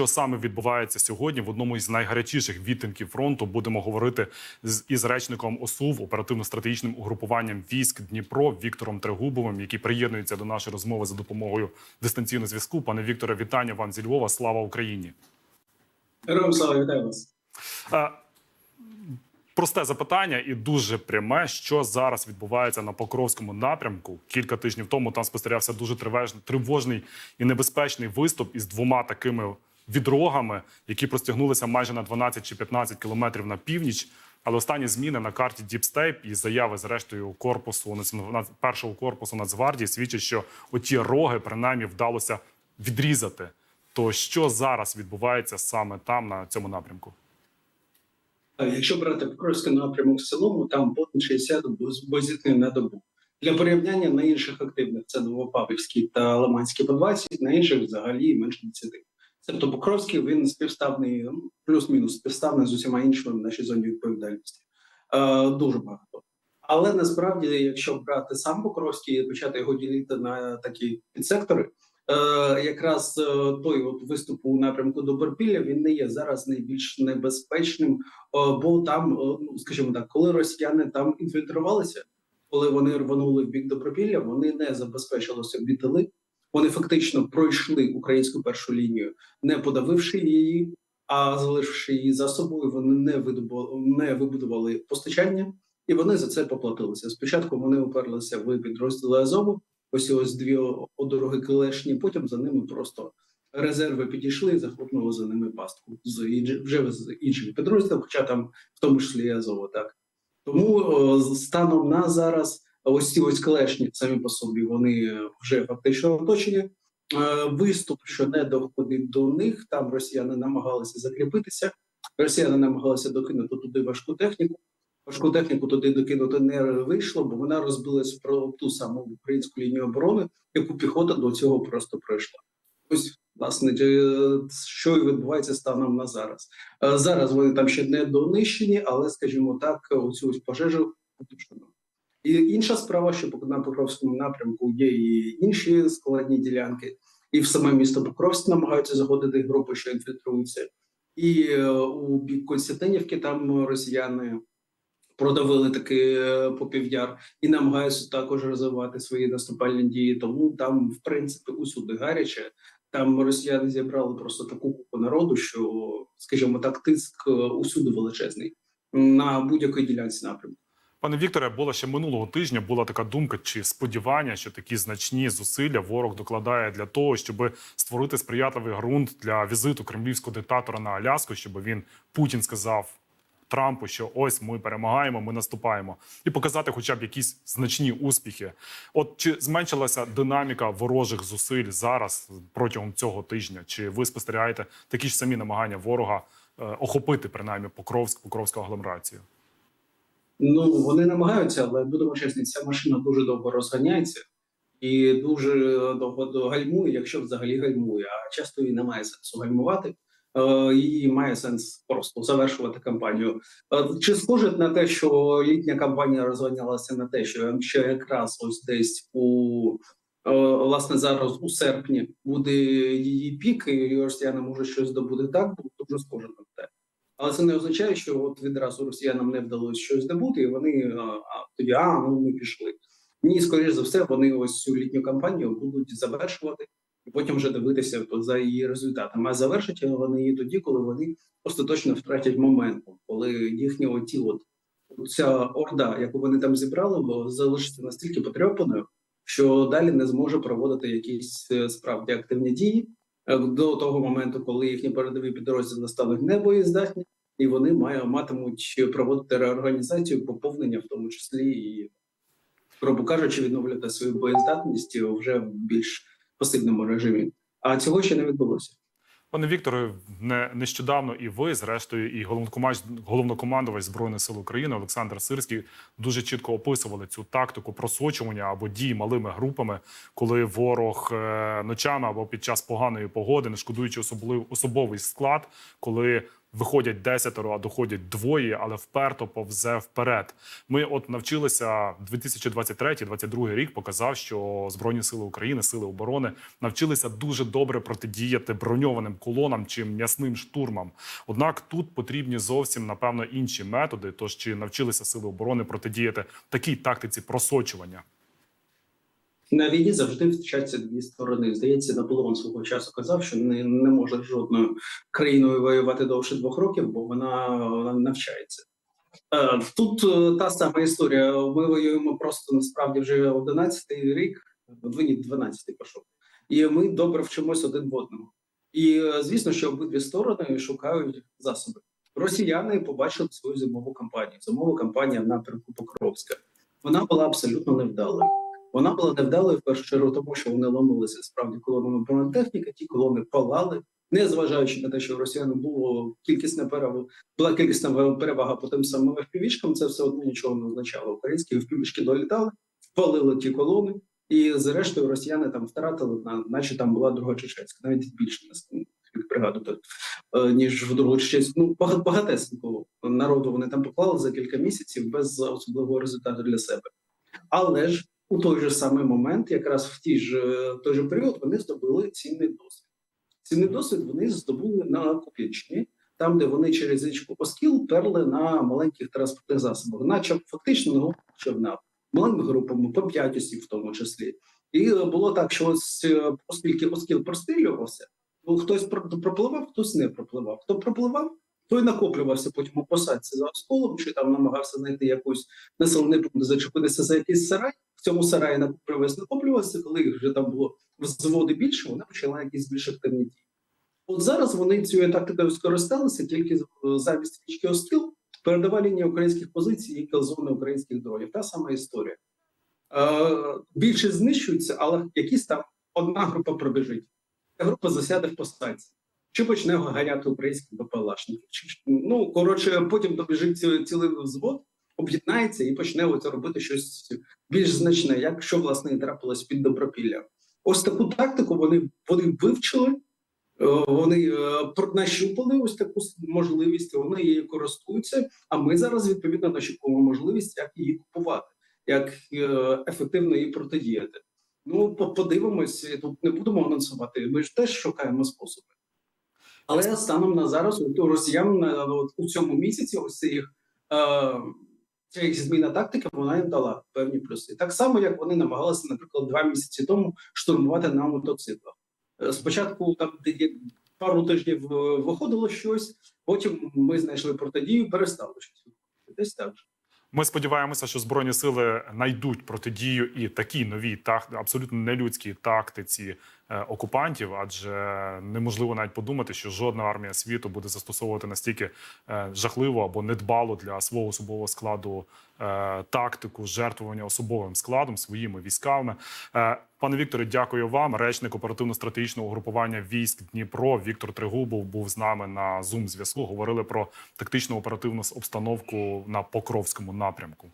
що саме відбувається сьогодні в одному із найгарячіших відтинків фронту. Будемо говорити з із речником ОСУВ оперативно-стратегічним угрупуванням військ Дніпро Віктором Трегубовим, який приєднується до нашої розмови за допомогою дистанційного зв'язку. Пане Вікторе, вітання вам зі Львова. Слава Україні! Героям слава вітаю вас. Е, Просте запитання і дуже пряме, що зараз відбувається на Покровському напрямку. Кілька тижнів тому там спостерігався дуже тривожний, тривожний і небезпечний виступ із двома такими відрогами, які простягнулися майже на 12 чи 15 кілометрів на північ. Але останні зміни на карті Діпстейп і заяви, зрештою, корпусу першого корпусу Нацгвардії свідчать, що оті роги принаймні вдалося відрізати. То що зараз відбувається саме там на цьому напрямку? Якщо брати Покровський напрямок в цілому, там понад 60 боєзіткнень на добу. Для порівняння на інших активних це Новопавлівський та Лиманський по 20, на інших взагалі менше 10. Тобто Покровський він співставний, ну, плюс-мінус співставний з усіма іншими в нашій зоні відповідальності. Е, дуже багато. Але насправді, якщо брати сам Покровський і почати його ділити на такі підсектори, е, якраз е, той от виступ у напрямку до Берпілля він не є зараз найбільш небезпечним, е, бо там, е, ну скажімо так, коли росіяни там інфільтрувалися, коли вони рванули в бік Добропілля, вони не забезпечили собі тили. Вони фактично пройшли українську першу лінію, не подавивши її, а залишивши її за собою. Вони не видобу... не вибудували постачання, і вони за це поплатилися. Спочатку вони оперлися в підрозділи Азову. Ось ось дві одороги килешні. Потім за ними просто резерви підійшли і захопнули за ними пастку з вже з інших підрозділів, хоча там в тому числі і Азову. Так тому станом на зараз. Ось ці ось клешні самі по собі вони е, вже фактично оточені. Е, Виступ, що не доходить до них, там росіяни намагалися закріпитися. Росіяни намагалися докинути туди важку техніку. Важку техніку туди докинути не вийшло, бо вона розбилась про ту саму українську лінію оборони, яку піхота до цього просто пройшла. Ось власне е, що і відбувається станом на зараз. Зараз вони там ще не донищені, але скажімо так, оцю ось пожежу потушено. І інша справа, що на Покровському напрямку є і інші складні ділянки, і в саме місто Покровськ намагаються заходити групи, що інфільтруються. І е, у бік Константинівки там росіяни продавили таки е, попів'яр і намагаються також розвивати свої наступальні дії. Тому там, в принципі, усюди гаряче. Там росіяни зібрали просто таку купу народу, що, скажімо так, тиск е, усюди величезний на будь-якій ділянці напрямку. Пане Вікторе, було ще минулого тижня. Була така думка чи сподівання, що такі значні зусилля ворог докладає для того, щоб створити сприятливий ґрунт для візиту кремлівського диктатора на Аляску, щоб він Путін сказав Трампу, що ось ми перемагаємо, ми наступаємо, і показати, хоча б якісь значні успіхи. От чи зменшилася динаміка ворожих зусиль зараз протягом цього тижня? Чи ви спостерігаєте такі ж самі намагання ворога е, охопити принаймні Покровськ, Покровську агломерацію? Ну вони намагаються, але будемо чесні, ця машина дуже довго розганяється і дуже довго гальмує, якщо взагалі гальмує. А часто і немає сенсу гальмувати. Е, Її має сенс просто завершувати кампанію. Е, Чи схоже на те, що літня кампанія розганялася на те, що що якраз ось десь у е, власне зараз у серпні буде її пік, і росіяни можуть щось здобути так, дуже схоже на. Але це не означає, що от відразу росіянам не вдалося щось здобути, і вони а, тоді а ну ми пішли. Ні, скоріш за все, вони ось цю літню кампанію будуть завершувати і потім вже дивитися за її результатами. А завершать вони її тоді, коли вони остаточно втратять моменту, коли їхні оті, от ця орда, яку вони там зібрали, бо залишиться настільки потрьопаною, що далі не зможе проводити якісь е, справді активні дії е, до того моменту, коли їхні передові підрозділи стануть небоєздатні, і вони має, матимуть проводити реорганізацію, поповнення, в тому числі і, грубо кажучи, відновлювати свою боєздатність вже в більш пасивному режимі. А цього ще не відбулося. Пане Вікторе, не нещодавно і ви, зрештою, і головнокомандувач, збройних сил України Олександр Сирський дуже чітко описували цю тактику просочування або дій малими групами, коли ворог е, ночами або під час поганої погоди, не шкодуючи особлив особовий склад, коли виходять десятеро, а доходять двоє, але вперто повзе вперед. Ми от навчилися 2023-2022 рік показав, що збройні сили України, сили оборони навчилися дуже добре протидіяти броньованим колонам чи м'ясним штурмам. Однак тут потрібні зовсім напевно інші методи. Тож чи навчилися сили оборони протидіяти такій тактиці просочування? На війні завжди втрачаються дві сторони. Здається, Наполеон свого часу казав, що не, не може жодною країною воювати довше двох років, бо вона, навчається. Е, Тут е, та сама історія. Ми воюємо просто насправді вже 11-й рік, ні, 12-й пішов. І ми добре вчимося один в одному. І е, звісно, що обидві сторони шукають засоби. Росіяни побачили свою зимову кампанію. Зимова кампанія напрямку Покровська. Вона була абсолютно невдалою. Вона була невдалою в першу чергу, тому що вони ломилися справді колонами бронетехніки. Ті колони палали, не зважаючи на те, що у росіян було кількісна перевага, була кількісна перевага по тим самим впівішкам, це все одно нічого не означало. Українські впівішки долітали, впалили ті колони, і зрештою росіяни там втратили, на- наче там була друга Чеченська, навіть більше не пригадувати, е, ніж в другу Чеченську. Ну бага- багатесенько народу вони там поклали за кілька місяців без особливого результату для себе. Але ж у той же самий момент, якраз в ті ж е, той же період, вони здобули цінний досвід. Цінний досвід вони здобули на Куп'янщині, там, де вони через річку Оскіл перли на маленьких транспортних засобах, наче фактично на човнах, маленькими групами, по п'ять осіб в тому числі. І е, було так, що ось е, оскільки Оскіл прострілювався, ну, хтось пропливав, хтось не пропливав. Хто пропливав, той накоплювався потім у посадці за осколом, чи там намагався знайти якусь населений пункт, зачепитися за якийсь сарай. В цьому сараї накоплювався, накоплювався, коли їх вже там було взводи більше, вони почали якісь більш активні дії. От зараз вони цією тактикою скористалися тільки замість річки Оскіл, передова лінія українських позицій і кілзони українських дронів. Та сама історія. Е, більше знищуються, але якісь там одна група пробіжить. Група засяде в посадці. Чи почне ганяти українських БПЛАшників? Чи, ну, коротше, потім добіжить ці- цілий взвод, об'єднається і почне оце робити щось більш значне, як що власне і трапилось під Добропіллям. Ось таку тактику вони, вони вивчили, е, вони е, нащупали ось таку можливість, вони її користуються. А ми зараз відповідно нащупуємо можливість, як її купувати, як е, ефективно її протидіяти. Ну, по- подивимось, тут не будемо анонсувати. Ми ж теж шукаємо способи. Але станом на зараз у росіян е, у цьому місяці ось це їх, е, ця їх зміна тактики, вона їм дала певні плюси. Так само, як вони намагалися, наприклад, два місяці тому штурмувати на мотоциклах. Е, Спочатку там пару тижнів виходило щось, потім ми знайшли протидію, перестало щось. Десь так. же. Ми сподіваємося, що збройні сили знайдуть протидію і такій новій так абсолютно нелюдській тактиці окупантів, адже неможливо навіть подумати, що жодна армія світу буде застосовувати настільки е, жахливу або недбалу для свого особового складу е, тактику жертвування особовим складом своїми військами. Е, Пане Вікторе, дякую вам. Речник оперативно-стратегічного угрупування військ Дніпро Віктор Тригубов був з нами на Zoom зв'язку. Говорили про тактично оперативну обстановку на Покровському напрямку.